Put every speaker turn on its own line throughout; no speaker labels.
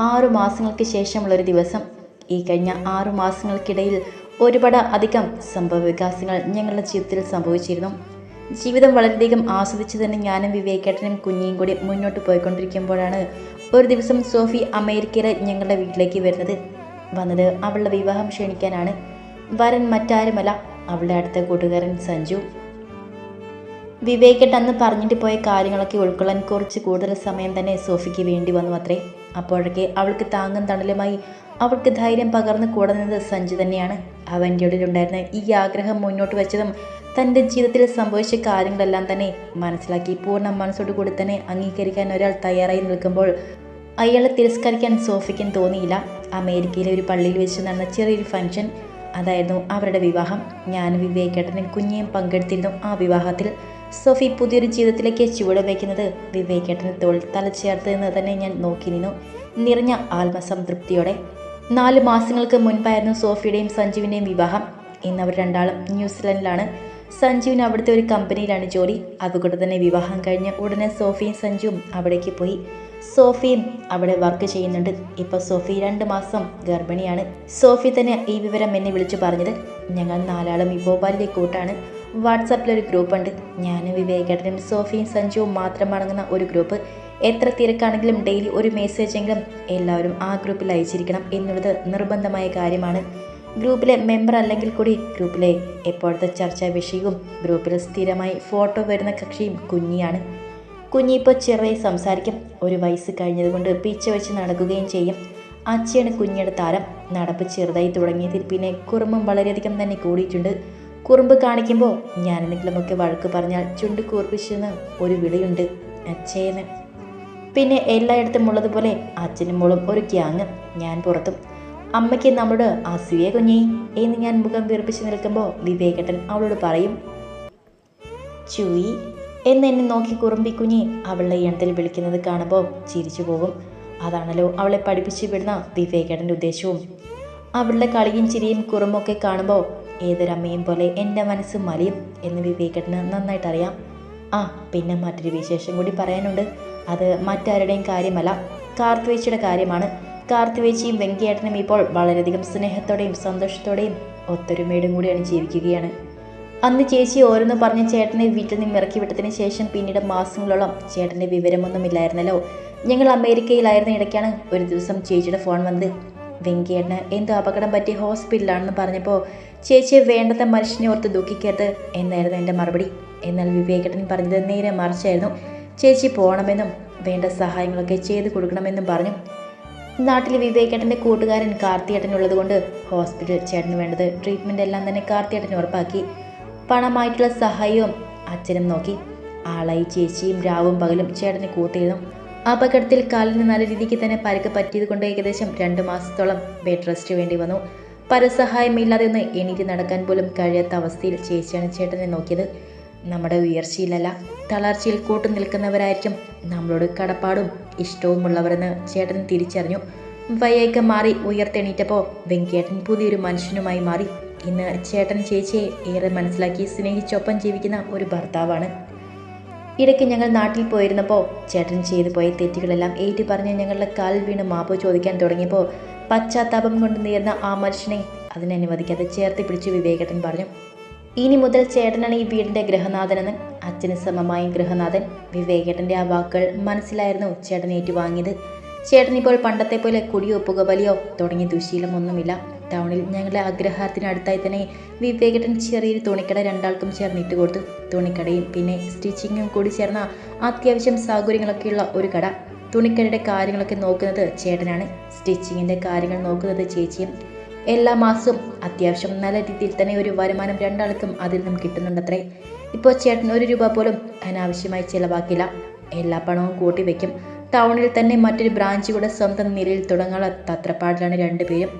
ആറു മാസങ്ങൾക്ക് ശേഷമുള്ളൊരു ദിവസം ഈ കഴിഞ്ഞ ആറു മാസങ്ങൾക്കിടയിൽ ഒരുപാട് അധികം സംഭവ വികാസങ്ങൾ ഞങ്ങളുടെ ജീവിതത്തിൽ സംഭവിച്ചിരുന്നു. ജീവിതം വളരെയധികം ആസ്വദിച്ച് തന്നെ ഞാനും വിവേകേട്ടനും കുഞ്ഞിയും കൂടി മുന്നോട്ട് പോയിക്കൊണ്ടിരിക്കുമ്പോഴാണ് ഒരു ദിവസം സോഫി അമേരിക്കയിലെ ഞങ്ങളുടെ വീട്ടിലേക്ക് വരുന്നത്. വന്നത് അവളുടെ വിവാഹം ക്ഷണിക്കാനാണ്. വരൻ മറ്റാരുമല്ല അവളുടെ അടുത്ത കൂട്ടുകാരൻ സഞ്ജു. വിവേകേട്ടന്ന് പറഞ്ഞിട്ട് പോയ കാര്യങ്ങളൊക്കെ ഉൾക്കൊള്ളാൻ കുറച്ച് കൂടുതൽ സമയം തന്നെ സോഫിക്ക് വേണ്ടി വന്നു അത്രേ അപ്പോഴൊക്കെ അവൾക്ക് താങ്ങും തണലുമായി അവൾക്ക് ധൈര്യം പകർന്നു കൂടുന്നത് സഞ്ജു തന്നെയാണ്. അവന്റെ ഉള്ളിലുണ്ടായിരുന്ന ഈ ആഗ്രഹം മുന്നോട്ട് വെച്ചതും തന്റെ ജീവിതത്തിൽ സംഭവിച്ച കാര്യങ്ങളെല്ലാം തന്നെ മനസ്സിലാക്കി പൂർണ മനസ്സോട് കൂടി തന്നെ അംഗീകരിക്കാൻ ഒരാൾ തയ്യാറായി നിൽക്കുമ്പോൾ അയാളെ തിരസ്കരിക്കാൻ സോഫിക്കും തോന്നിയില്ല. അമേരിക്കയിലെ ഒരു പള്ളിയിൽ വെച്ച് നടന്ന ചെറിയൊരു ഫംഗ്ഷൻ അതായിരുന്നു അവരുടെ വിവാഹം. ഞാൻ വിവേകേട്ടനും കുഞ്ഞിയും പങ്കെടുത്തിരുന്നു ആ വിവാഹത്തിൽ. സോഫി പുതിയൊരു ജീവിതത്തിലേക്ക് ചുവട് വയ്ക്കുന്നത് വിവേകേട്ടന് തൊഴിൽ തലച്ചേർത്ത് എന്ന് തന്നെ ഞാൻ നോക്കി നിന്നു. നിറഞ്ഞ ആത്മസംതൃപ്തിയോടെ. നാല് മാസങ്ങൾക്ക് മുൻപായിരുന്നു സോഫിയുടെയും സഞ്ജുവിന്റെയും വിവാഹം. ഇന്ന് അവർ രണ്ടാളും ന്യൂസിലൻഡിലാണ്. സഞ്ജുവിന് അവിടുത്തെ ഒരു കമ്പനിയിലാണ് ജോലി. അതുകൊണ്ട് തന്നെ വിവാഹം കഴിഞ്ഞ് ഉടനെ സോഫിയും സഞ്ജുവും അവിടേക്ക് പോയി. സോഫിയും അവിടെ വർക്ക് ചെയ്യുന്നുണ്ട്. ഇപ്പോൾ സോഫി രണ്ട് മാസം ഗർഭിണിയാണ്. സോഫി തന്നെ ഈ വിവരം എന്നെ വിളിച്ചു പറഞ്ഞത്. ഞങ്ങൾ നാലാളും ഇപ്പോൾ വലിയ കൂട്ടാണ്. വാട്സാപ്പിലൊരു ഗ്രൂപ്പ് ഉണ്ട് ഞാനും വിവേകേട്ടനും സോഫിയും സഞ്ജുവും മാത്രം അടങ്ങുന്ന ഒരു ഗ്രൂപ്പ്. എത്ര തിരക്കാണെങ്കിലും ഡെയിലി ഒരു മെസ്സേജ് എങ്കിലും എല്ലാവരും ആ ഗ്രൂപ്പിൽ അയച്ചിരിക്കണം എന്നുള്ളത് നിർബന്ധമായ കാര്യമാണ്. ഗ്രൂപ്പിലെ മെമ്പർ അല്ലെങ്കിൽ കൂടി ഗ്രൂപ്പിലെ എപ്പോഴത്തെ ചർച്ചാ വിഷയവും ഗ്രൂപ്പിൽ സ്ഥിരമായി ഫോട്ടോ വരുന്ന കക്ഷിയും കുഞ്ഞിയാണ്. കുഞ്ഞി ഇപ്പോൾ ചെറിയ സംസാരിക്കും. ഒരു വയസ്സ് കഴിഞ്ഞതുകൊണ്ട് പിച്ച വെച്ച് നടക്കുകയും ചെയ്യും. അച്ഛയാണ് കുഞ്ഞിയുടെ താരം. നടപ്പ് ചെറുതായി തുടങ്ങിയതിൽ പിന്നെ കുറുമ്പും വളരെയധികം തന്നെ കൂടിയിട്ടുണ്ട്. കുറുമ്പ് കാണിക്കുമ്പോൾ ഞാൻ ഞാനെന്തെങ്കിലുമൊക്കെ വഴക്ക് പറഞ്ഞാൽ ചുണ്ട് കൂർപ്പിച്ചെന്ന് ഒരു വിളിയുണ്ട് അച്ഛയെന്ന് പിന്നെ എല്ലായിടത്തും ഉള്ളതുപോലെ അച്ഛനും മോളും ഒരു ഗ്യാങ് ഞാൻ പുറത്തും. അമ്മയ്ക്ക് നമ്മളോട് അസൂയ കുഞ്ഞി എന്ന് ഞാൻ മുഖം വീർപ്പിച്ച് നിൽക്കുമ്പോൾ വിവേകട്ടൻ അവളോട് പറയും. ചൂയി എന്ന് എന്നെ നോക്കി കുറുമ്പി കുഞ്ഞി അവളുടെ ഇണത്തിൽ വിളിക്കുന്നത് കാണുമ്പോൾ ചിരിച്ചു പോകും. അതാണല്ലോ അവളെ പഠിപ്പിച്ചു വിടുന്ന വിവേകേട്ടന്റെ ഉദ്ദേശവും. അവളുടെ കളിയും ചിരിയും കുറുമ്പൊക്കെ കാണുമ്പോൾ ഏതൊരമ്മയും പോലെ എന്റെ മനസ്സ് മലയും എന്ന് വിവേകേട്ടന് നന്നായിട്ട് അറിയാം ആ പിന്നെ മറ്റൊരു വിശേഷം കൂടി പറയാനുണ്ട്. അത് മറ്റാരുടെയും കാര്യമല്ല. കാർത്തുവേച്ചിയുടെ കാര്യമാണ്. കാർത്തുവേച്ചിയും വെങ്കിയേട്ടനും ഇപ്പോൾ വളരെയധികം സ്നേഹത്തോടെയും സന്തോഷത്തോടെയും ഒത്തൊരുമയോടും കൂടിയാണ് ജീവിക്കുകയാണ്. അന്ന് ചേച്ചി ഓരോന്ന് പറഞ്ഞ് ചേട്ടനെ വീട്ടിൽ നിന്ന് ഇറക്കി വിട്ടതിന് ശേഷം പിന്നീട് മാസങ്ങളോളം ചേട്ടന്റെ വിവരമൊന്നുമില്ലായിരുന്നല്ലോ. ഞങ്ങൾ അമേരിക്കയിലായിരുന്ന ഇടയ്ക്കാണ് ഒരു ദിവസം ചേച്ചിയുടെ ഫോൺ വന്നത്. വെങ്കിയേട്ടന് എന്തോ അപകടം പറ്റി ഹോസ്പിറ്റലാണെന്ന് പറഞ്ഞപ്പോൾ ചേച്ചിയെ വേണ്ടത്തെ മനുഷ്യനെ ഓർത്ത് ദുഃഖിക്കരുത് എന്നായിരുന്നു എന്റെ മറുപടി. എന്നാൽ വിവേകേട്ടൻ പറഞ്ഞത് നേരെ മറിച്ചായിരുന്നു. ചേച്ചി പോകണമെന്നും വേണ്ട സഹായങ്ങളൊക്കെ ചെയ്ത് കൊടുക്കണമെന്നും പറഞ്ഞു. നാട്ടിൽ വിവേകേട്ടന്റെ കൂട്ടുകാരൻ കാർത്തിയേട്ടൻ ഉള്ളതുകൊണ്ട് ഹോസ്പിറ്റൽ ചേട്ടന് വേണ്ടത് ട്രീറ്റ്മെന്റ് എല്ലാം തന്നെ കാർത്തിയേട്ടൻ ഉറപ്പാക്കി. പണമായിട്ടുള്ള സഹായവും അച്ഛനും നോക്കി. ആളായി ചേച്ചിയും രാവും പകലും ചേട്ടന് കൂട്ടിയിരുന്നു അപകടത്തിൽ കാലിന് നല്ല രീതിക്ക് തന്നെ പരുക്ക് പറ്റിയത് കൊണ്ട് ഏകദേശം രണ്ട് മാസത്തോളം ബെഡ് റെസ്റ്റ് വേണ്ടി വന്നു. പരസഹായമില്ലാതെ ഒന്ന് എണീറ്റ് നടക്കാൻ പോലും കഴിയാത്ത അവസ്ഥയിൽ ചേച്ചിയാണ് ചേട്ടനെ നോക്കിയത്. നമ്മുടെ ഉയർച്ചയിലല്ല തളർച്ചയിൽ കൂട്ടു നിൽക്കുന്നവരായിരിക്കും നമ്മളോട് കടപ്പാടും ഇഷ്ടവുമുള്ളവരെന്ന് ചേട്ടൻ തിരിച്ചറിഞ്ഞു. വയ്യൊക്കെ മാറി ഉയർത്തെണീറ്റപ്പോൾ വെങ്കേട്ടൻ പുതിയൊരു മനുഷ്യനുമായി മാറി. ഇന്ന് ചേട്ടൻ ചേച്ചിയെ ഏറെ മനസ്സിലാക്കി സ്നേഹിച്ചൊപ്പം ജീവിക്കുന്ന ഒരു ഭർത്താവാണ്. ഇടയ്ക്ക് ഞങ്ങൾ നാട്ടിൽ പോയിരുന്നപ്പോൾ ചേട്ടൻ ചെയ്തു പോയ തെറ്റുകളെല്ലാം ഏറ്റു പറഞ്ഞ് ഞങ്ങളുടെ കാൽ വീണ് മാപ്പ് ചോദിക്കാൻ തുടങ്ങിയപ്പോൾ പശ്ചാത്താപം കൊണ്ട് നേർന്ന ആ മനുഷ്യനെ അതിനനുവദിക്കാതെ ചേർത്ത് പിടിച്ചു വിവേകട്ടൻ പറഞ്ഞു ഇനി മുതൽ ചേട്ടനാണ് ഈ വീടിന്റെ ഗൃഹനാഥനെന്ന്. അച്ഛന് സമമായ ഗൃഹനാഥൻ വിവേകേട്ടന്റെ ആ വാക്കുകൾ മനസ്സിലായിരുന്നു ചേട്ടൻ ഏറ്റുവാങ്ങിയത്. ചേട്ടൻ ഇപ്പോൾ പണ്ടത്തെ പോലെ കുടിയോ പുകവലിയോ തുടങ്ങിയ ദുശീലമൊന്നുമില്ല ടൗണിൽ ഞങ്ങളുടെ അഗ്രഹാരത്തിനടുത്തായി തന്നെ വിവേകേട്ടൻ ചെറിയൊരു തുണിക്കട രണ്ടാൾക്കും ചേർന്നിട്ട് കൊടുത്തു. തുണിക്കടയും പിന്നെ സ്റ്റിച്ചിങ്ങും കൂടി ചേർന്ന അത്യാവശ്യം സൗകര്യങ്ങളൊക്കെയുള്ള ഒരു കട. തുണിക്കടയുടെ കാര്യങ്ങളൊക്കെ നോക്കുന്നത് ചേട്ടനാണ്. സ്റ്റിച്ചിങ്ങിന്റെ കാര്യങ്ങൾ നോക്കുന്നത് ചേച്ചിയും. എല്ലാ മാസവും അത്യാവശ്യം നല്ല രീതിയിൽ തന്നെ ഒരു വരുമാനം രണ്ടാൾക്കും അതിൽ നിന്നും കിട്ടുന്നുണ്ടത്രേ. ഇപ്പോൾ ചേട്ടൻ ഒരു രൂപ പോലും അനാവശ്യമായി ചിലവാക്കില്ല. എല്ലാ പണവും കൂട്ടി വയ്ക്കും. ടൗണിൽ തന്നെ മറ്റൊരു ബ്രാഞ്ച് കൂടെ സ്വന്തം നിലയിൽ തുടങ്ങാനുള്ള തത്രപ്പാടിലാണ് രണ്ടുപേരും.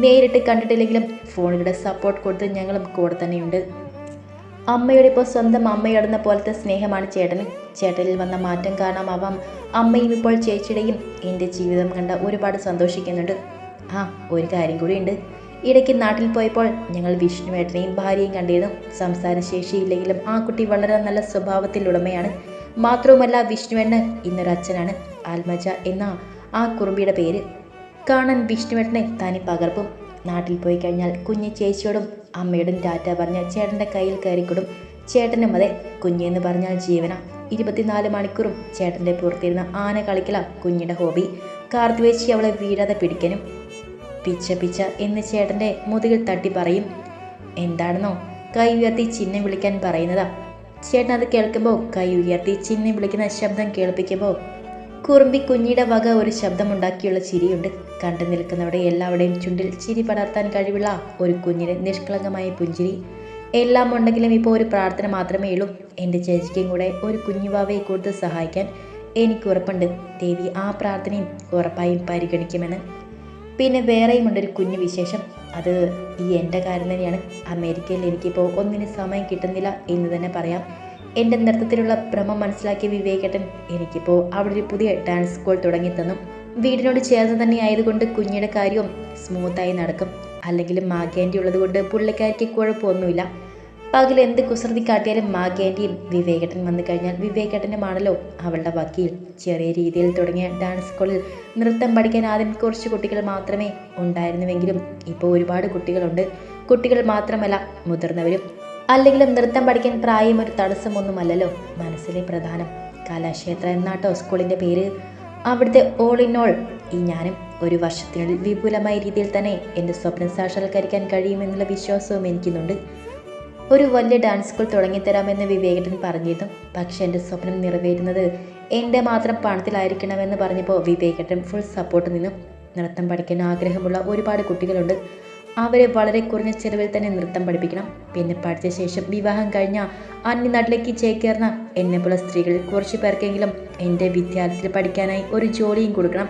നേരിട്ട് കണ്ടിട്ടില്ലെങ്കിലും ഫോണിലൂടെ സപ്പോർട്ട് കൊടുത്ത് ഞങ്ങളും കൂടെ തന്നെയുണ്ട്. അമ്മയുടെ ഇപ്പോൾ സ്വന്തം അമ്മയോടുന്ന പോലത്തെ സ്നേഹമാണ് ചേട്ടന്. ചേട്ടനിൽ വന്ന മാറ്റം കാരണം അവൻ അമ്മയും ഇപ്പോൾ ചേച്ചിയുടെയും എന്റെ ജീവിതം കണ്ട ഒരുപാട് സന്തോഷിക്കുന്നുണ്ട്. ആ ഒരു കാര്യം കൂടിയുണ്ട് ഇടയ്ക്ക് നാട്ടിൽ പോയപ്പോൾ ഞങ്ങൾ വിഷ്ണുവേട്ടനെയും ഭാര്യയും കണ്ടിരുന്നു. സംസാരശേഷിയില്ലെങ്കിലും ആ കുട്ടി വളരെ നല്ല സ്വഭാവത്തിൽ ഉടമയാണ് മാത്രവുമല്ല ഇന്നൊരു അച്ഛനാണ് ആൽമജ എന്ന ആ കുറുമ്പിയുടെ പേര്. കാണാൻ വിഷ്ണുവേട്ടനെ തനി പകർപ്പും. നാട്ടിൽ പോയി കഴിഞ്ഞാൽ കുഞ്ഞ് ചേച്ചിയോടും അമ്മയോടും ടാറ്റ പറഞ്ഞ ചേട്ടന്റെ കയ്യിൽ കയറിക്കൊടും. ചേട്ടനും അതെ കുഞ്ഞെന്ന് പറഞ്ഞാൽ ജീവന. ഇരുപത്തിനാല് മണിക്കൂറും ചേട്ടന്റെ പുറത്തിരുന്ന ആന കളിക്കല കുഞ്ഞിന്റെ ഹോബി. കാർത്തുവേച്ചി അവളെ വീഴാതെ പിടിക്കാനും പിച്ച പിച്ച എന്ന് ചേട്ടന്റെ മുതുകിൽ തട്ടി പറയും. എന്താണെന്നോ? കൈ ഉയർത്തി ചിഹ്നം വിളിക്കാൻ പറയുന്നതാ. ചേട്ടൻ അത് കേൾക്കുമ്പോൾ കൈ ഉയർത്തി ചിഹ്നം വിളിക്കുന്ന ശബ്ദം കേൾപ്പിക്കുമ്പോൾ കുറുമ്പി കുഞ്ഞിയുടെ വക ഒരു ശബ്ദമുണ്ടാക്കിയുള്ള ചിരിയുണ്ട്. കണ്ടു നിൽക്കുന്നവിടെ എല്ലാവരുടെയും ചുണ്ടിൽ ചിരി പടർത്താൻ കഴിവുള്ള ഒരു കുഞ്ഞിന് നിഷ്കളങ്കമായ പുഞ്ചിരി. എല്ലാം ഉണ്ടെങ്കിലും ഇപ്പോൾ ഒരു പ്രാർത്ഥന മാത്രമേ ഉള്ളൂ. എന്റെ ചേച്ചിക്കും കൂടെ ഒരു കുഞ്ഞുവാവയെ കൊടുത്ത് സഹായിക്കാൻ എനിക്ക് ഉറപ്പുണ്ട്. ദേവി ആ പ്രാർത്ഥനയും ഉറപ്പായും പരിഗണിക്കുമെന്ന്. പിന്നെ വേറെയും ഉണ്ടൊരു കുഞ്ഞു വിശേഷം. അത് ഈ എന്റെ കാര്യം തന്നെയാണ്. അമേരിക്കയിൽ എനിക്കിപ്പോൾ ഒന്നിനും സമയം കിട്ടുന്നില്ല എന്ന് തന്നെ പറയാം. എന്റെ നൃത്തത്തിലുള്ള ഭ്രമം മനസ്സിലാക്കിയ വിവേകേട്ടൻ എനിക്കിപ്പോൾ അവിടെ ഒരു പുതിയ ഡാൻസ് സ്കൂൾ തുടങ്ങി തന്നു. വീടിനോട് ചേർന്ന് തന്നെ ആയതുകൊണ്ട് കുഞ്ഞിയുടെ കാര്യവും സ്മൂത്തായി നടക്കും. അല്ലെങ്കിൽ മാഗേന്റെ ഉള്ളത് കൊണ്ട് പുള്ളിക്കാരിക്ക് കുഴപ്പമൊന്നുമില്ല. പകൽ എന്ത് കുസൃതി കാട്ടിയാലും മാഗേന്റെയും വിവേകേട്ടൻ വന്നു കഴിഞ്ഞാൽ വിവേകേട്ടനുമാണല്ലോ അവളുടെ വക്കീൽ. ചെറിയ രീതിയിൽ തുടങ്ങിയ ഡാൻസ് സ്കൂളിൽ നൃത്തം പഠിക്കാൻ ആദ്യം കുറച്ച് കുട്ടികൾ മാത്രമേ ഉണ്ടായിരുന്നുവെങ്കിലും ഇപ്പോൾ ഒരുപാട് കുട്ടികളുണ്ട്. കുട്ടികൾ മാത്രമല്ല മുതിർന്നവരും അല്ലെങ്കിലും നൃത്തം പഠിക്കാൻ പ്രായം ഒരു തടസ്സമൊന്നുമല്ലല്ലോ? മനസ്സിലെ പ്രധാനം. കലാക്ഷേത്ര എന്നാട്ടോ സ്കൂളിന്റെ പേര്. അവിടുത്തെ ഓൾ ഇൻ ഓൾ ഈ ഞാനും ഒരു വർഷത്തിനുള്ളിൽ വിപുലമായ രീതിയിൽ തന്നെ എന്റെ സ്വപ്നം സാക്ഷാത്കരിക്കാൻ കഴിയുമെന്നുള്ള വിശ്വാസവും എനിക്കുന്നുണ്ട്. ഒരു വലിയ ഡാൻസ് സ്കൂൾ തുടങ്ങിത്തരാമെന്ന് വിവേകട്ടൻ പറഞ്ഞിരുന്നു. പക്ഷേ എന്റെ സ്വപ്നം നിറവേറുന്നത് എന്റെ മാത്രം പണത്തിലായിരിക്കണമെന്ന് പറഞ്ഞപ്പോൾ വിവേകട്ടൻ ഫുൾ സപ്പോർട്ട് നിന്നു നൃത്തം പഠിക്കാൻ ആഗ്രഹമുള്ള ഒരുപാട് കുട്ടികളുണ്ട്. അവരെ വളരെ കുറഞ്ഞ ചെലവിൽ തന്നെ നൃത്തം പഠിപ്പിക്കണം. പിന്നെ പഠിച്ച ശേഷം വിവാഹം കഴിഞ്ഞ അന്യനാട്ടിലേക്ക് ചേക്കേറുന്ന എന്നെപ്പോലുള്ള സ്ത്രീകളിൽ കുറച്ച് പേർക്കെങ്കിലും എന്റെ വിദ്യാലയത്തിൽ പഠിക്കാനായി ഒരു ജോലിയും കൊടുക്കണം.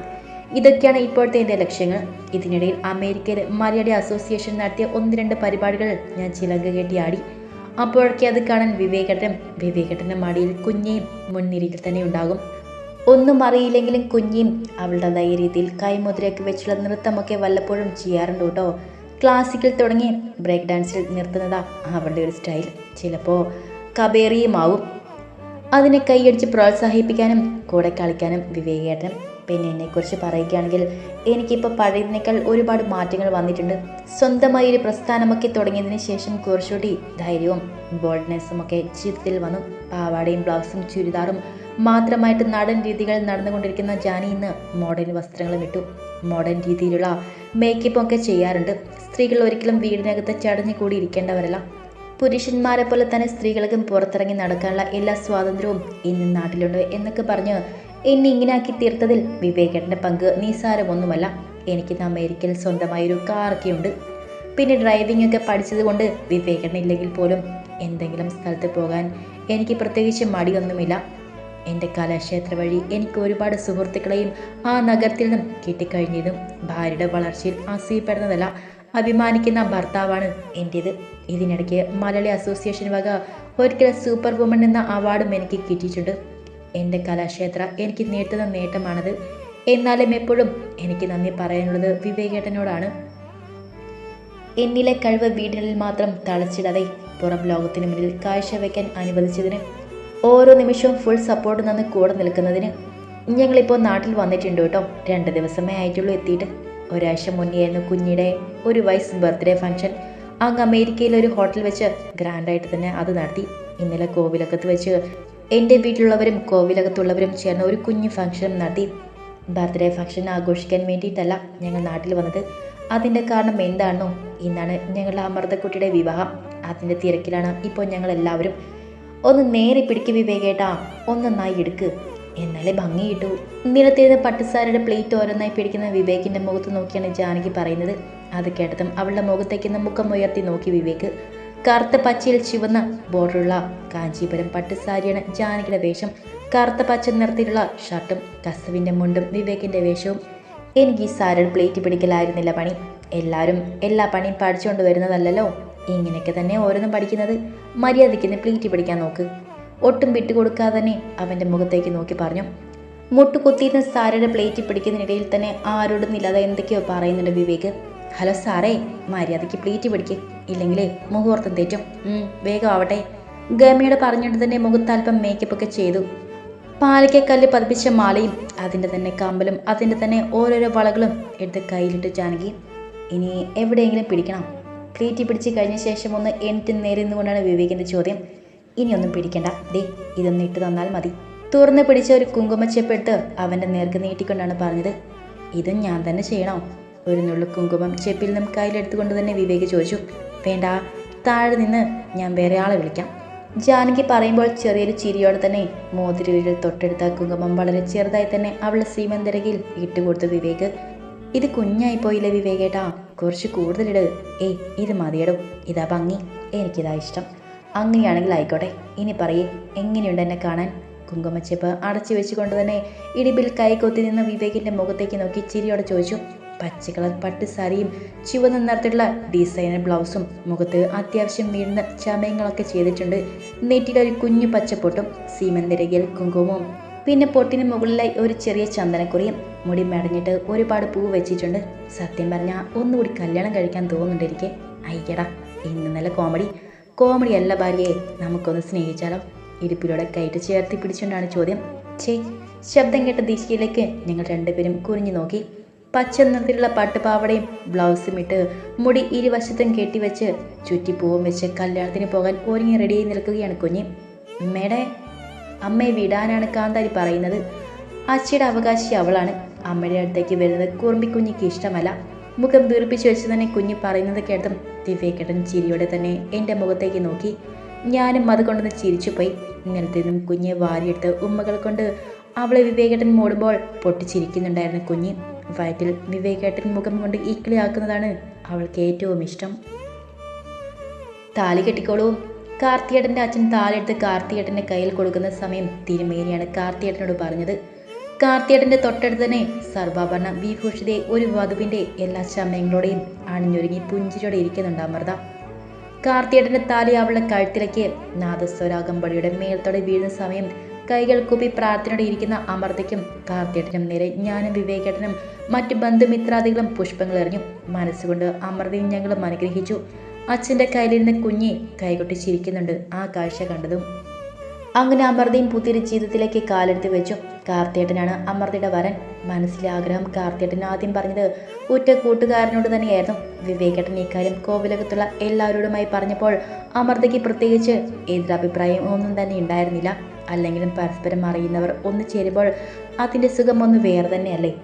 ഇതൊക്കെയാണ് ഇപ്പോഴത്തെ എന്റെ ലക്ഷ്യങ്ങൾ. ഇതിനിടയിൽ അമേരിക്കയിലെ മലയാളി അസോസിയേഷൻ നടത്തിയ ഒന്ന് രണ്ട് പരിപാടികൾ ഞാൻ ചിലങ്ക ആടി. അപ്പോഴൊക്കെ അത് കാണാൻ വിവേകട്ടൻ വിവേകട്ടന്റെ മടിയിൽ കുഞ്ഞിയും മുൻനിരയിൽ തന്നെ ഉണ്ടാകും. ഒന്നും അറിയില്ലെങ്കിലും കുഞ്ഞിയും അവളുടേതായ രീതിയിൽ കൈമുദ്രയൊക്കെ വെച്ചുള്ള നൃത്തമൊക്കെ വല്ലപ്പോഴും ചെയ്യാറുണ്ട് കേട്ടോ. ക്ലാസിക്കൽ തുടങ്ങി ബ്രേക്ക് ഡാൻസിൽ നിർത്തുന്നതാ അവളുടെ ഒരു സ്റ്റൈൽ ചിലപ്പോൾ കബേറിയുമാവും അതിനെ കൈയടിച്ച് പ്രോത്സാഹിപ്പിക്കാനും കൂടെ കളിക്കാനും വിവേകേട്ടനും പിന്നെ എന്നെക്കുറിച്ച് പറയുകയാണെങ്കിൽ എനിക്കിപ്പോൾ പഴയതിനേക്കാൾ ഒരുപാട് മാറ്റങ്ങൾ വന്നിട്ടുണ്ട്. സ്വന്തമായി ഒരു പ്രസ്ഥാനമൊക്കെ തുടങ്ങിയതിന് ശേഷം കുറച്ചുകൂടി ധൈര്യവും ബോൾഡ്നെസ്സും ഒക്കെ ജീവിതത്തിൽ വന്നു. പാവാടയും ബ്ലൗസും ചുരിദാറും മാത്രമായിട്ട് നാടൻ രീതികൾ നടന്നുകൊണ്ടിരിക്കുന്ന ജാനി ഇന്ന് മോഡേൺ വസ്ത്രങ്ങളും ഇട്ടു. മോഡേൺ രീതിയിലുള്ള മേക്കപ്പും ഒക്കെ ചെയ്യാറുണ്ട്. സ്ത്രീകൾ ഒരിക്കലും വീടിനകത്ത് ചടഞ്ഞു കൂടി ഇരിക്കേണ്ടവരല്ല പുരുഷന്മാരെ പോലെ തന്നെ സ്ത്രീകൾക്കും പുറത്തിറങ്ങി നടക്കാനുള്ള എല്ലാ സ്വാതന്ത്ര്യവും ഇന്ന് നാട്ടിലുണ്ട് എന്നൊക്കെ പറഞ്ഞ് എന്നെ ഇങ്ങനാക്കി തീർത്തതിൽ വിവേകേട്ടന്റെ പങ്ക് നിസ്സാരമൊന്നുമല്ല. എനിക്കിന്ന് അമേരിക്കയിൽ സ്വന്തമായൊരു കാറൊക്കെ ഉണ്ട് പിന്നെ ഡ്രൈവിംഗ് ഒക്കെ പഠിച്ചത് കൊണ്ട് വിവേകേട്ടൻ ഇല്ലെങ്കിൽ പോലും എന്തെങ്കിലും സ്ഥലത്ത് പോകാൻ എനിക്ക് പ്രത്യേകിച്ച് മടിയൊന്നുമില്ല. എന്റെ കലാക്ഷേത്ര വഴി എനിക്ക് ഒരുപാട് സുഹൃത്തുക്കളെയും ആ നഗരത്തിൽ നിന്നും കിട്ടിക്കഴിഞ്ഞതും ഭാര്യയുടെ വളർച്ചയിൽ അസൂയപ്പെടുന്നതല്ല അഭിമാനിക്കുന്ന ഭർത്താവാണ് എന്റേത് ഇതിനിടയ്ക്ക് മലയാളി അസോസിയേഷൻ വക ഒരിക്കൽ സൂപ്പർ വുമൺ എന്ന അവാർഡും എനിക്ക് കിട്ടിയിട്ടുണ്ട്. എന്റെ കലാക്ഷേത്ര എനിക്ക് നേട്ടുന്ന നേട്ടമാണത്. എന്നാലും എപ്പോഴും എനിക്ക് നന്ദി പറയാനുള്ളത് വിവേകേട്ടനോടാണ്. എന്നിലെ കഴിവ് വീടിനുള്ളിൽ മാത്രം തളച്ചിടാതെ പുറം ലോകത്തിന് മുന്നിൽ കാഴ്ചവെക്കാൻ അനുവദിച്ചതിന് ഓരോ നിമിഷവും ഫുൾ സപ്പോർട്ട് നിന്ന് കൂടെ നിൽക്കുന്നതിന് ഞങ്ങളിപ്പോൾ നാട്ടിൽ വന്നിട്ടുണ്ട് കേട്ടോ. രണ്ട് ദിവസമേ ആയിട്ടുള്ളൂ എത്തിയിട്ട്. ഒരാഴ്ച മുന്നെയായിരുന്നു കുഞ്ഞിയുടെ ഒരു വയസ്സ് ബർത്ത്ഡേ ഫംഗ്ഷൻ. അങ്ങ് അമേരിക്കയിലെ ഒരു ഹോട്ടൽ വെച്ച് ഗ്രാൻഡായിട്ട് തന്നെ അത് നടത്തി. ഇന്നലെ കോവിലകത്ത് വെച്ച് എന്റെ വീട്ടിലുള്ളവരും കോവിലകത്തുള്ളവരും ചേർന്ന് ഒരു കുഞ്ഞു ഫംഗ്ഷൻ നടത്തി. ബർത്ത്ഡേ ഫംഗ്ഷൻ ആഘോഷിക്കാൻ വേണ്ടിയിട്ടല്ല ഞങ്ങൾ നാട്ടിൽ വന്നത്. അതിന്റെ കാരണം എന്താണോ ഇന്നാണ് ഞങ്ങളുടെ അമൃതക്കുട്ടിയുടെ വിവാഹം. അതിന്റെ തിരക്കിലാണ് ഇപ്പോൾ ഞങ്ങൾ എല്ലാവരും. ഒന്ന് നേരെ പിടിക്ക് വിവേകേട്ടാ ഒന്ന് നന്നായി എടുക്ക്. എന്നാലേ ഭംഗി കിട്ടൂ നിലത്തിരുന്ന പട്ടുസാരയുടെ പ്ലേറ്റ് ഓരോന്നായി പിടിക്കുന്ന വിവേകിന്റെ മുഖത്ത് നോക്കിയാണ് ജാനകി പറയുന്നത്. അത് കേട്ടതും അവളുടെ മുഖത്തേക്ക് മുഖം ഉയർത്തി നോക്കി വിവേക്. കറുത്ത പച്ചയിൽ ചുവന്ന ബോർഡറുള്ള കാഞ്ചീപുരം പട്ടുസാരിയാണ് ജാനകിയുടെ വേഷം. കറുത്ത പച്ച നിറത്തിലുള്ള ഷർട്ടും കസവിന്റെ മുണ്ടും വിവേകിന്റെ വേഷവും. എനിക്ക് ഈ സാരയുടെ പ്ലേറ്റ് പിടിക്കലായിരുന്നില്ല പണി. എല്ലാവരും എല്ലാ പണിയും പഠിച്ചുകൊണ്ട് വരുന്നതല്ലല്ലോ. ഇങ്ങനെയൊക്കെ തന്നെ ഓരോന്നും പഠിക്കുന്നത്. മര്യാദയ്ക്ക് പ്ലേറ്റ് പിടിക്കാൻ നോക്ക്. ഒട്ടും വിട്ടുകൊടുക്കാതെ തന്നെ അവന്റെ മുഖത്തേക്ക് നോക്കി പറഞ്ഞു. മുട്ടുകുത്തിയിരുന്ന സാരയുടെ പ്ലേറ്റ് പിടിക്കുന്നതിനിടയിൽ തന്നെ ആരോടും ഇല്ലാതെ എന്തൊക്കെയോ പറയുന്നുണ്ട് വിവേക്. ഹലോ സാറേ മര്യാദയ്ക്ക് പ്ലേറ്റ് പിടിക്കുക ഇല്ലെങ്കിലേ മുഹൂർത്തം തെറ്റും. വേഗം ആവട്ടെ. ഗമയുടെ പറഞ്ഞിട്ട് തന്നെ മുഖത്താൽപ്പം മേക്കപ്പ് ഒക്കെ ചെയ്തു. പാലക്കക്കല്ല് പതിപ്പിച്ച മാലയും അതിന്റെ തന്നെ കമ്പലും അതിന്റെ തന്നെ ഓരോരോ വളകളും എടുത്ത് കയ്യിലിട്ട് ജാനകി ഇനി എവിടെയെങ്കിലും പിടിക്കണം. പ്ലേറ്റ് പിടിച്ച് കഴിഞ്ഞ ശേഷം ഒന്ന് എണിറ്റ് നേരിന്നുകൊണ്ടാണ് വിവേകിന്റെ ചോദ്യം. ഇനിയൊന്നും പിടിക്കണ്ട. ദേ ഇതൊന്ന് ഇട്ട് തന്നാൽ മതി. തുറന്ന് പിടിച്ച ഒരു കുങ്കുമച്ചെപ്പെടുത്ത് അവന്റെ നേർക്ക് നീട്ടിക്കൊണ്ടാണ് പറഞ്ഞത്. ഇതും ഞാൻ തന്നെ ചെയ്യണോ? ഒരു നുള്ളു കുങ്കുമം ചെപ്പിൽ നിന്നും കയ്യിലെടുത്തുകൊണ്ട് തന്നെ വിവേക് ചോദിച്ചു. വേണ്ട താഴെ നിന്ന് ഞാൻ വേറെ ആളെ വിളിക്കാം. ജാനകി പറയുമ്പോൾ ചെറിയൊരു ചിരിയോടെ തന്നെ മോതിരവിരൽ തൊട്ടെടുത്ത കുങ്കുമം വളരെ ചെറുതായി തന്നെ അവൾ സീമന്തരകയിൽ ഇട്ടുകൊടുത്തു വിവേക്. ഇത് കുഞ്ഞായി പോയില്ലേ വിവേകേട്ടാ? കുറച്ച് കൂടുതലിട്. ഏയ് ഇത് മതിയടും. ഇതാ ഭംഗി. എനിക്കിതാ ഇഷ്ടം. അങ്ങനെയാണെങ്കിൽ ആയിക്കോട്ടെ. ഇനി പറയേ എങ്ങനെയുണ്ട് എന്നെ കാണാൻ? കുങ്കുമച്ചെപ്പ് അടച്ചു വെച്ചുകൊണ്ട് തന്നെ ഇടിപ്പിൽ കൈകൊത്തി നിന്ന വിവേകിന്റെ മുഖത്തേക്ക് നോക്കി ചിരിയോടെ ചോദിച്ചു പച്ചക്കളർ പട്ട് സാരിയും ചുവന്ന നിറത്തിലുള്ള ഡിസൈനർ ബ്ലൗസും മുഖത്ത് അത്യാവശ്യം വീഴുന്ന ചമയങ്ങളൊക്കെ ചെയ്തിട്ടുണ്ട്. നെറ്റിയിൽ ഒരു കുഞ്ഞു പച്ചപ്പൊട്ടും സീമന്തിരകിൽ കുങ്കുമവും പിന്നെ പൊട്ടിന് മുകളിലായി ഒരു ചെറിയ ചന്ദനക്കുറിയും മുടി മെടഞ്ഞിട്ട് ഒരുപാട് പൂ വെച്ചിട്ടുണ്ട്. സത്യം പറഞ്ഞാൽ ഒന്നുകൂടി കല്യാണം കഴിക്കാൻ തോന്നുന്നുണ്ട് എനിക്ക്. അയ്യടാ ഇന്ന് നല്ല കോമഡി കോമഡി അല്ല ഭാര്യയെ. നമുക്കൊന്ന് സ്നേഹിച്ചാലോ? ഇരിപ്പിലൂടെ കയറ്റ് ചേർത്തി പിടിച്ചുകൊണ്ടാണ് ചോദ്യം. ചേ ശബ്ദം കേട്ട ദിശയിലേക്ക് ഞങ്ങൾ രണ്ടുപേരും കുനിഞ്ഞു നോക്കി. പച്ച നിറത്തിലുള്ള പട്ടുപാവടയും ബ്ലൗസും ഇട്ട് മുടി ഇരുവശത്തും കെട്ടിവെച്ച് ചുറ്റിപ്പൂവും വെച്ച് കല്യാണത്തിന് പോകാൻ ഒരുങ്ങി റെഡിയായി നിൽക്കുകയാണ് കുഞ്ഞ്. മേടെ അമ്മയെ വിടാനാണ് കാന്താരി പറയുന്നത്. അച്ഛയുടെ അവകാശി അവളാണ്. അമ്മയുടെ അടുത്തേക്ക് വരുന്നത് കുറുമ്പിക്കുഞ്ഞിക്ക് ഇഷ്ടമല്ല. മുഖം വീർപ്പിച്ചു വെച്ച് തന്നെ കുഞ്ഞ് പറയുന്നത് കേട്ടും ദിവ്യക്കേട്ടൻ ചിരിയോടെ തന്നെ എന്റെ മുഖത്തേക്ക് നോക്കി. ഞാനും അത് കൊണ്ടൊന്ന് ചിരിച്ചുപോയി. നിന്നും കുഞ്ഞെ വാരിയെടുത്ത് ഉമ്മകൾ കൊണ്ട് അവളെ വിവേകേട്ടൻ മൂടുമ്പോൾ പൊട്ടിച്ചിരിക്കുന്നുണ്ടായിരുന്നു കുഞ്ഞ്. വയറ്റിൽ വിവേകേട്ടൻ മുഖം കൊണ്ട് ഈക്കിളിയാക്കുന്നതാണ് അവൾക്ക് ഏറ്റവും ഇഷ്ടം. താലി കെട്ടിക്കോളൂ. കാർത്തിയേട്ടന്റെ അച്ഛൻ താലെടുത്ത് കാർത്തിയേട്ടന്റെ കയ്യിൽ കൊടുക്കുന്ന സമയം തിരുമേനിയാണ് കാർത്തിയേട്ടനോട് പറഞ്ഞത്. കാർത്തിയേട്ടന്റെ തൊട്ടടുത്ത് തന്നെ സർവാഭരണ വിഭൂഷിതെ ഒരു വധുവിന്റെ എല്ലാ ചമയങ്ങളോടെയും അണിഞ്ഞൊരുങ്ങി പുഞ്ചിരിയോടെ ഇരിക്കുന്നുണ്ട് അമൃത. കാർത്തിയേട്ടന്റെ താലി അവളുടെ കഴുത്തിലേക്ക് നാദസ്വരാഗമ്പടിയുടെ മേൽത്തോടെ വീഴുന്ന സമയം കൈകൾ കൂപ്പി പ്രാർത്ഥനയോടെ ഇരിക്കുന്ന അമൃതയ്ക്കും കാർത്തിയേട്ടനും നേരെ ഞാനും വിവേകേട്ടനും മറ്റ് ബന്ധുമിത്രാദികളും പുഷ്പങ്ങൾ എറിഞ്ഞു. മനസ്സുകൊണ്ട് അമൃതയും ഞങ്ങളും അനുഗ്രഹിച്ചു. അച്ഛന്റെ കയ്യിലിരുന്ന് കുഞ്ഞി കൈകൊട്ടി ചിരിക്കുന്നുണ്ട്. ആ കാഴ്ച കണ്ടതും അങ്ങനെ അമൃതയും പുത്തിരി ജീവിതത്തിലേക്ക് കാലെടുത്ത് വെച്ചു. കാർത്തിയേട്ടനാണ് അമൃതയുടെ വരൻ. മനസ്സിലെ ആഗ്രഹം കാർത്തിയേട്ടൻ ആദ്യം പറഞ്ഞത് ഉറ്റ കൂട്ടുകാരനോട് തന്നെയായിരുന്നു. വിവേകേട്ടൻ ഇക്കാര്യം കോവിലകത്തുള്ള എല്ലാവരോടുമായി പറഞ്ഞപ്പോൾ അമൃതയ്ക്ക് പ്രത്യേകിച്ച് എതിരഭിപ്രായം ഒന്നും തന്നെ ഉണ്ടായിരുന്നില്ല. അല്ലെങ്കിലും പരസ്പരം അറിയുന്നവർ ഒന്നു ചേരുമ്പോൾ അതിന്റെ സുഖം ഒന്ന് വേറെ തന്നെയല്ലേ.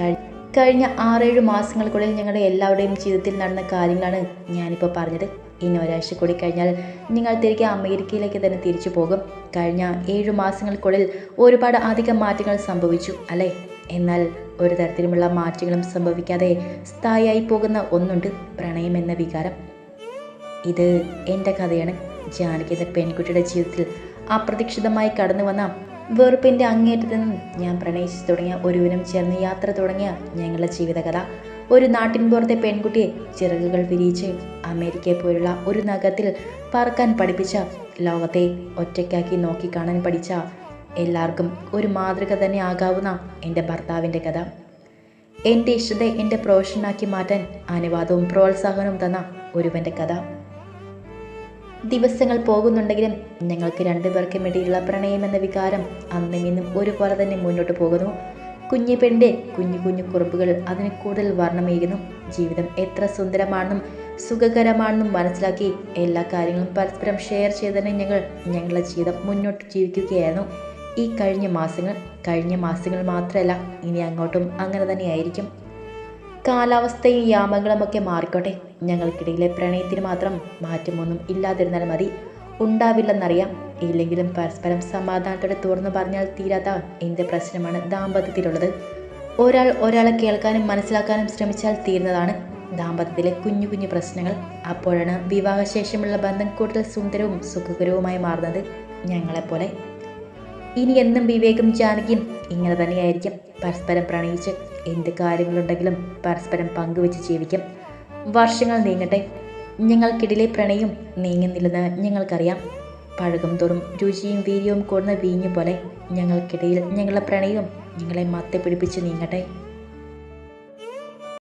കഴി കഴിഞ്ഞ ആറേഴ് മാസങ്ങൾക്കുള്ളിൽ ഞങ്ങളുടെ എല്ലാവരുടെയും ജീവിതത്തിൽ നടന്ന കാര്യങ്ങളാണ് ഞാനിപ്പോൾ പറഞ്ഞത്. ഇനി ഒരാഴ്ച കൂടി കഴിഞ്ഞാൽ നിങ്ങൾ തിരികെ അമേരിക്കയിലേക്ക് തന്നെ തിരിച്ചു പോകും. കഴിഞ്ഞ ഏഴു മാസങ്ങൾക്കുള്ളിൽ ഒരുപാട് അധികം മാറ്റങ്ങൾ സംഭവിച്ചു അല്ലേ? എന്നാൽ ഒരു തരത്തിലുമുള്ള മാറ്റങ്ങളും സംഭവിക്കാതെ സ്ഥായിയായി പോകുന്ന ഒന്നുണ്ട് പ്രണയം എന്ന വികാരം. ഇത് എന്റെ കഥയാണ്. ജാനകി എന്ന പെൺകുട്ടിയുടെ ജീവിതത്തിൽ അപ്രതീക്ഷിതമായി കടന്നു വന്ന വെറുപ്പിന്റെ അങ്ങേറ്റത്തു നിന്നും ഞാൻ പ്രണയിച്ചു തുടങ്ങിയ ഒരുവനും ചേർന്ന് യാത്ര തുടങ്ങിയ ഞങ്ങളുടെ ജീവിതകഥ. ഒരു നാട്ടിൻപുറത്തെ പെൺകുട്ടിയെ ചിറകുകൾ വിരിയിച്ച് അമേരിക്കയെ പോലുള്ള ഒരു നഗരത്തിൽ പറക്കാൻ പഠിപ്പിച്ച ലോകത്തെ ഒറ്റയ്ക്കാക്കി നോക്കിക്കാണാൻ പഠിച്ച എല്ലാവർക്കും ഒരു മാതൃക തന്നെ ആകാവുന്ന എന്റെ ഭർത്താവിന്റെ കഥ. എന്റെ ഇഷ്ടത്തെ എന്റെ പ്രൊഫഷനാക്കി മാറ്റാൻ അനുവാദവും പ്രോത്സാഹനവും തന്ന ഒരുവന്റെ കഥ. ദിവസങ്ങൾ പോകുന്നുണ്ടെങ്കിലും ഞങ്ങൾക്ക് രണ്ടുപേർക്കും ഇടയിലുള്ള പ്രണയം എന്ന വികാരം അന്നും ഇന്നും ഒരുപോലെ തന്നെ മുന്നോട്ട് പോകുന്നു. കുഞ്ഞു പെണ്ണിന്റെ കുഞ്ഞു കുഞ്ഞു കുറിപ്പുകൾ അതിന് കൂടുതൽ വർണമേകുന്നു. ജീവിതം എത്ര സുന്ദരമാണെന്നും സുഖകരമാണെന്നും മനസ്സിലാക്കി എല്ലാ കാര്യങ്ങളും പരസ്പരം ഷെയർ ചെയ്ത് തന്നെ ഞങ്ങൾ ഞങ്ങളുടെ ജീവിതം മുന്നോട്ട് ജീവിക്കുകയായിരുന്നു. ഈ കഴിഞ്ഞ മാസങ്ങൾ കഴിഞ്ഞ മാസങ്ങൾ മാത്രമല്ല ഇനി അങ്ങോട്ടും അങ്ങനെ തന്നെയായിരിക്കും. കാലാവസ്ഥയും യാമങ്ങളും യാമങ്ങളുമൊക്കെ മാറിക്കോട്ടെ. ഞങ്ങൾക്കിടയിലെ പ്രണയത്തിന് മാത്രം മാറ്റമൊന്നും ഇല്ലാതിരുന്നാൽ മതി. ഉണ്ടാവില്ലെന്നറിയാം. ഇല്ലെങ്കിലും പരസ്പരം സമാധാനത്തോടെ തുറന്നു പറഞ്ഞാൽ തീരാത്ത എന്ത് പ്രശ്നമാണ് ദാമ്പത്യത്തിലുള്ളത്. ഒരാൾ ഒരാളെ കേൾക്കാനും മനസ്സിലാക്കാനും ശ്രമിച്ചാൽ തീരുന്നതാണ് ദാമ്പത്യത്തിലെ കുഞ്ഞു കുഞ്ഞു പ്രശ്നങ്ങൾ. അപ്പോഴാണ് വിവാഹശേഷമുള്ള ബന്ധം കൂടുതൽ സുന്ദരവും സുഖകരവുമായി മാറുന്നത് ഞങ്ങളെപ്പോലെ. ഇനി എന്നും വിവേകും ജാനകിയും ഇങ്ങനെ തന്നെയായിരിക്കും. പരസ്പരം പ്രണയിച്ച് എന്ത് കാര്യങ്ങളുണ്ടെങ്കിലും പരസ്പരം പങ്കുവെച്ച് ജീവിക്കും. വർഷങ്ങൾ നീങ്ങട്ടെ. ഞങ്ങൾക്കിടയിലെ പ്രണയം നീങ്ങുന്നില്ലെന്ന് ഞങ്ങൾക്കറിയാം. പഴകും തോറും രുചിയും വീര്യവും കൂടുന്ന വീഞ്ഞു പോലെ ഞങ്ങൾക്കിടയിൽ ഞങ്ങളുടെ പ്രണയം ഞങ്ങളെ മത്തെ പിടിപ്പിച്ച് നീങ്ങട്ടെ.